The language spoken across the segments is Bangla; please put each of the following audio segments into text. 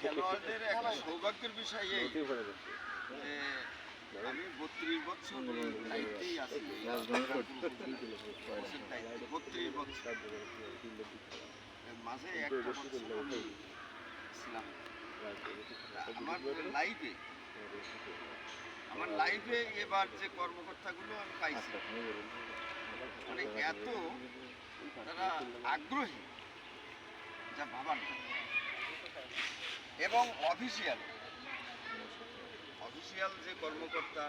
খেলোয়াড়দের একটা সৌভাগ্যের বিষয় এই আমি বত্রিশ বছর দায়িত্বেই আছি। বত্রিশ বছর। মাঝে একটা বছর আমি ছিলাম। আমার লাইফে আমার লাইফে এবার যে কর্মকর্তাগুলো আমি পাইছি মানে এত তারা আগ্রহী। যা ভাবার এবং অফিসিয়াল অফিসিয়াল যে কর্মকর্তা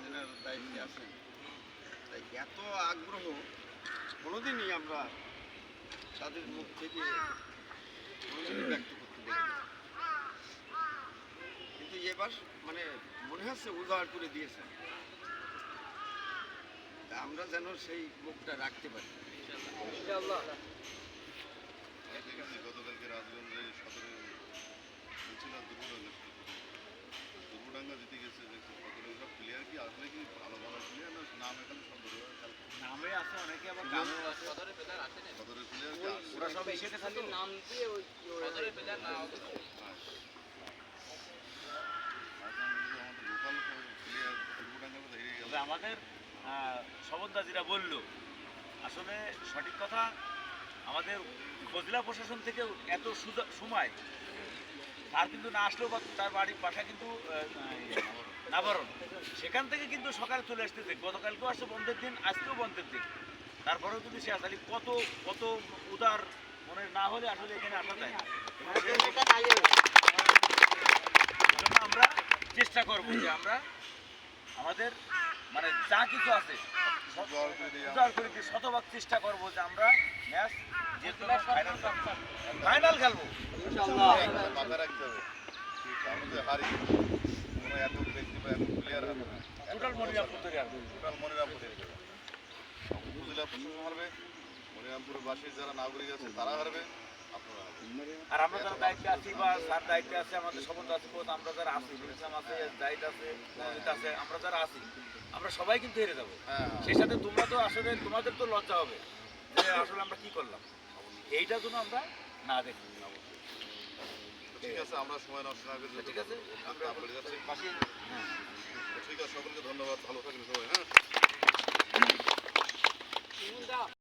যারা দায়িত্বে আছেন, তাই এত আগ্রহ কোনোদিনই আমরা তাদের মুখ থেকে ব্যক্ত করতে কিন্তু এবার মানে মনে হচ্ছে উজাড় করে দিয়েছেন। আমরা যেন সেই মুখটা রাখতে পারি। দেখেছি গতকালকে রাজগঞ্জে সদরে বলছিল দুর্গডাঙ্গা দুর্গডাঙ্গা জিতে গেছে দেখছি সদরে প্লেয়ার কি আসলে কি ভালো ভালো প্লেয়ার না নাম এখানে সব নামে আছে অনেকে আবার কামেও আছে সদরের প্লেয়ার কি ওরা সব এসে খালি নাম দিয়ে ওই সদরে প্লেয়ার না আমাদের বলল আসলে সঠিক কথা আমাদের উপজেলা প্রশাসন থেকে এত সময় তার কিন্তু না আসলেও বা তার বাড়ির বাসা কিন্তু নাবরণ সেখান থেকে কিন্তু সকালে চলে আসতেছে। গতকালকেও আসছে বন্ধের দিন আজকেও বন্ধের দিন। তারপরেও কিন্তু সে আসলে কত কত উদার মনে না হলে আসলে এখানে আসা যায়। আমরা চেষ্টা করব যে আমরা আমাদের মানে যা কিছু আছে করে দিয়ে শতভাগ চেষ্টা করব যে আমরা ম্যাচ যে কোনো ফাইনাল ফাইনাল খেলব। একটা মাথায় রাখতে হবে। আমরা হারি। কোনো এত ব্যক্তি বা এত প্লেয়ার হবে না। টোটাল মনিরামপুর তৈরি হবে। টোটাল মনিরামপুরের উপজেলা প্রশাসন হারবে। মনিরামপুরের বাসীর যারা নাগরিক আছে তারা হারবে। আর আমরা যারা দায়িত্বে আছি বা স্যার দায়িত্বে আছে আমাদের সমন্ত আছে কোচ আমরা যারা আছি ইসলাম আছে জাহিদ আছে আছে আমরা যারা আছি আমরা সবাই কিন্তু হেরে যাব। হ্যাঁ। সেই সাথে তোমরা তো আসলে তোমাদের তো লজ্জা হবে যে আসলে আমরা কি করলাম। এইটা জন্য আমরা না দেখি। ঠিক আছে আমরা সময় নষ্ট না করে ঠিক আছে আমরা বলে যাচ্ছি। পাশে। হ্যাঁ ঠিক আছে সকলকে ধন্যবাদ ভালো থাকবেন সবাই হ্যাঁ।